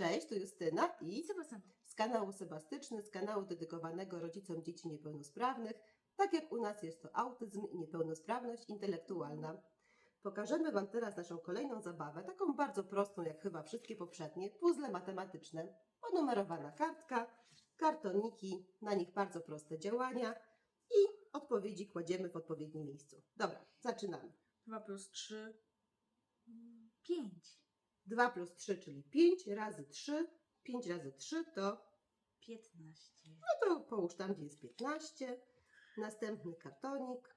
Cześć, tu Justyna i Sebastian. z kanału Sebastyczny, z kanału dedykowanego rodzicom dzieci niepełnosprawnych. Tak jak u nas jest to autyzm i niepełnosprawność intelektualna. Pokażemy Wam teraz naszą kolejną zabawę, taką bardzo prostą jak chyba wszystkie poprzednie, puzzle matematyczne. Ponumerowana kartka, kartoniki, na nich bardzo proste działania i odpowiedzi kładziemy w odpowiednim miejscu. Dobra, zaczynamy. 2 plus 3. 5. 2 plus 3, czyli 5 razy 3. 5 razy 3 to 15. No to połóż tam, gdzie jest 15. Następny kartonik.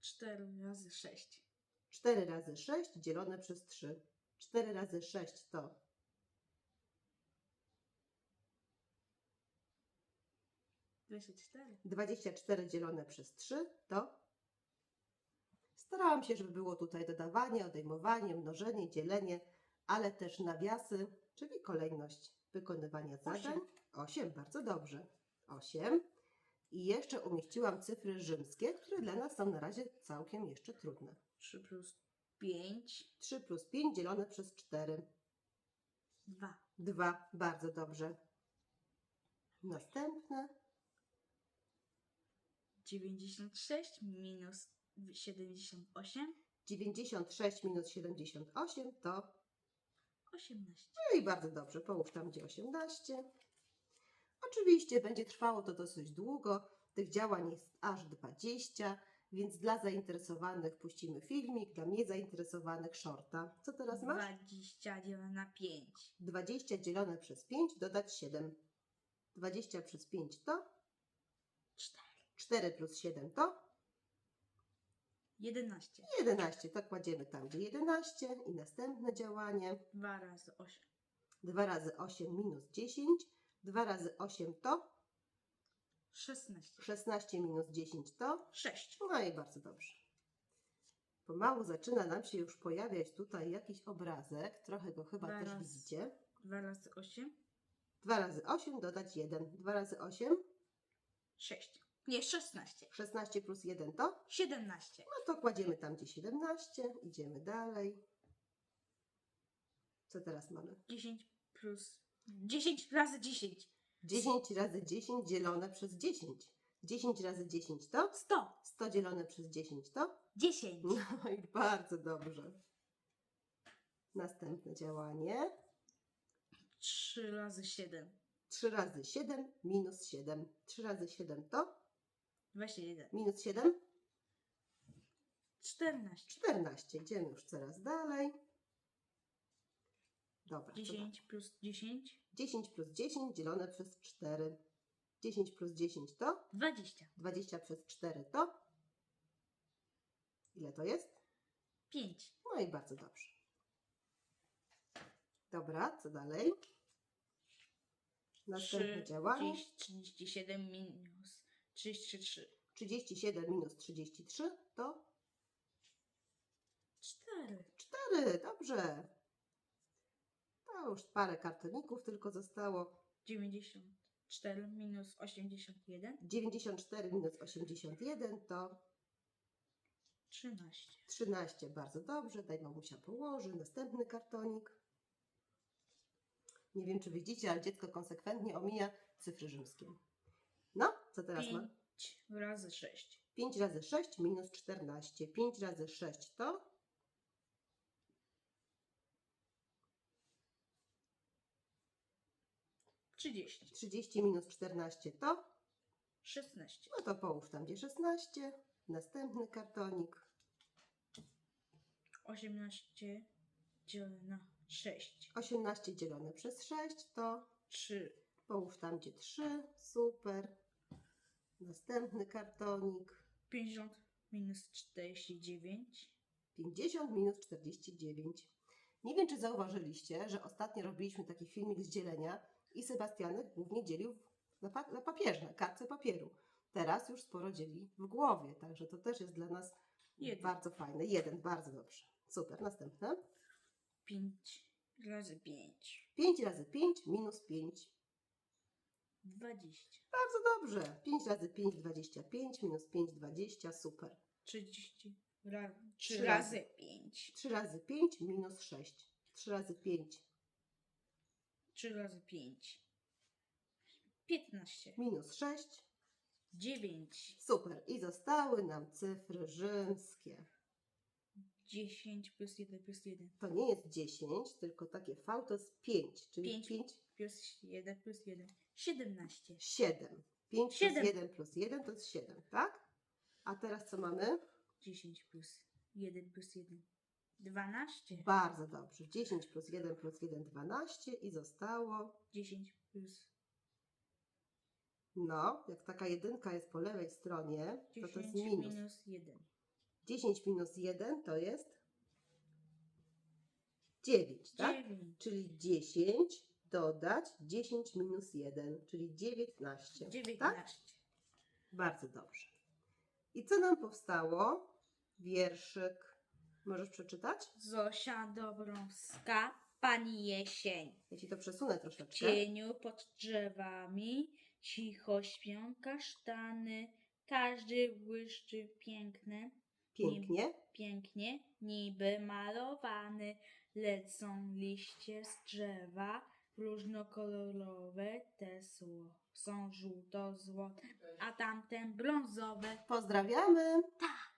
4 razy 6. 4 razy 6 dzielone przez 3. 4 razy 6 to 24. 24 dzielone przez 3 to. Starałam się, żeby było tutaj dodawanie, odejmowanie, mnożenie, dzielenie, ale też nawiasy, czyli kolejność wykonywania zadań. 8, bardzo dobrze. 8. I jeszcze umieściłam cyfry rzymskie, które dla nas są na razie całkiem jeszcze trudne. 3 plus 5. 3 plus 5 dzielone przez 4. 2. 2. Bardzo dobrze. Następne. 96 minus 78. 96 minus 78 to. 18. No i bardzo dobrze. Połóż tam, gdzie 18. Oczywiście będzie trwało to dosyć długo. Tych działań jest aż 20, więc dla zainteresowanych puścimy filmik, dla niezainteresowanych shorta. Co teraz masz? 20 dzielone na 5. 20 dzielone przez 5 dodać 7. 20 przez 5 to 4. 4 plus 7 to 11. 11. To kładziemy tam, gdzie 11 i następne działanie. 2 razy 8. 2 razy 8 minus 10. 2 razy 8 to 16. 16 minus 10 to. 6. No i bardzo dobrze. Pomału zaczyna nam się już pojawiać tutaj jakiś obrazek. Trochę go chyba też Zaraz. widzicie. 2 razy 8. 2 razy 8 dodać 1. 2 razy 8. 6. Nie, 16. 16 plus 1 to. 17. No to kładziemy tam, gdzie 17. Idziemy dalej. Co teraz mamy? 10 plus 10 razy 10. 10 razy 10 dzielone przez 10. 10 razy 10 to 100. 100 dzielone przez 10 to. 10. No i bardzo dobrze. Następne działanie. 3 razy 7. 3 razy 7 minus 7. 3 razy 7 to 21. minus 7 14. 14. Idziemy już coraz dalej. Dobra. co 10 plus 10. 10 plus 10 dzielone przez 4. 10 plus 10 to 20. 20 przez 4 to ile to jest? 5. No i bardzo dobrze. Dobra, co dalej? Następne 3, działanie. 37 minus 33. 37 minus 33 to 4. 4. Dobrze. To już parę kartoników tylko zostało. 94 minus 81. 94 minus 81 to 13. 13. Bardzo dobrze. Daj mamusia położy. Następny kartonik. Nie wiem, czy widzicie, ale dziecko konsekwentnie omija cyfry rzymskie. No, co teraz ma? 5 razy 6. 5 razy 6 minus 14. 5 razy 6 to 30. 30 minus 14 to 16. No to połóż tam, gdzie 16. Następny kartonik. 18 dzielone na 6. 18 dzielone przez 6 to 3. połóż tam, gdzie 3. Super. Następny kartonik. 50 minus 49. 50 minus 49. Nie wiem, czy zauważyliście, że ostatnio robiliśmy taki filmik z dzielenia i Sebastianek głównie dzielił na, pa- na papierze, na kartce papieru. Teraz już sporo dzieli w głowie, także to też jest dla nas Jeden. bardzo fajne. Jeden, bardzo dobrze. Super. Następne. 5 razy 5. 5 razy 5 minus 5. 20. Bardzo dobrze. 5 razy 5, 25 minus 5, 20. Super. 30. Ra 3 Trzy razy 5. 3 razy 5 minus 6. 3 razy 5 3 razy 5. 15. Minus 6. 9. Super. I zostały nam cyfry rzymskie. 10 plus 1 plus 1. To nie jest 10, tylko takie V to jest 5, czyli Pięć. 5, Plus 1 plus 1. 17. 7. 5 Siedem. plus 1 plus 1 to jest 7, tak? A teraz co mamy? 10 plus 1 plus 1. 12. Bardzo dobrze. 10 plus 1 plus 1, 12 i zostało, 10 plus no, jak taka jedynka jest po lewej stronie, to 10 to jest minus. minus 1. 10 minus 1 to jest 9, tak? 9. Czyli 10 dodać 10 minus 1, czyli 19. 19. Tak? Bardzo dobrze. I co nam powstało? Wierszyk. Możesz przeczytać? Zosia Dobrowska, pani jesień. Ja ci to przesunę W troszeczkę. cieniu pod drzewami cicho śpią kasztany. Każdy błyszczy piękny, Pięknie. pięknie, niby malowany. Lecą liście z drzewa, różnokolorowe te sło- są żółto-złote, a tamten brązowe. Pozdrawiamy. Tak.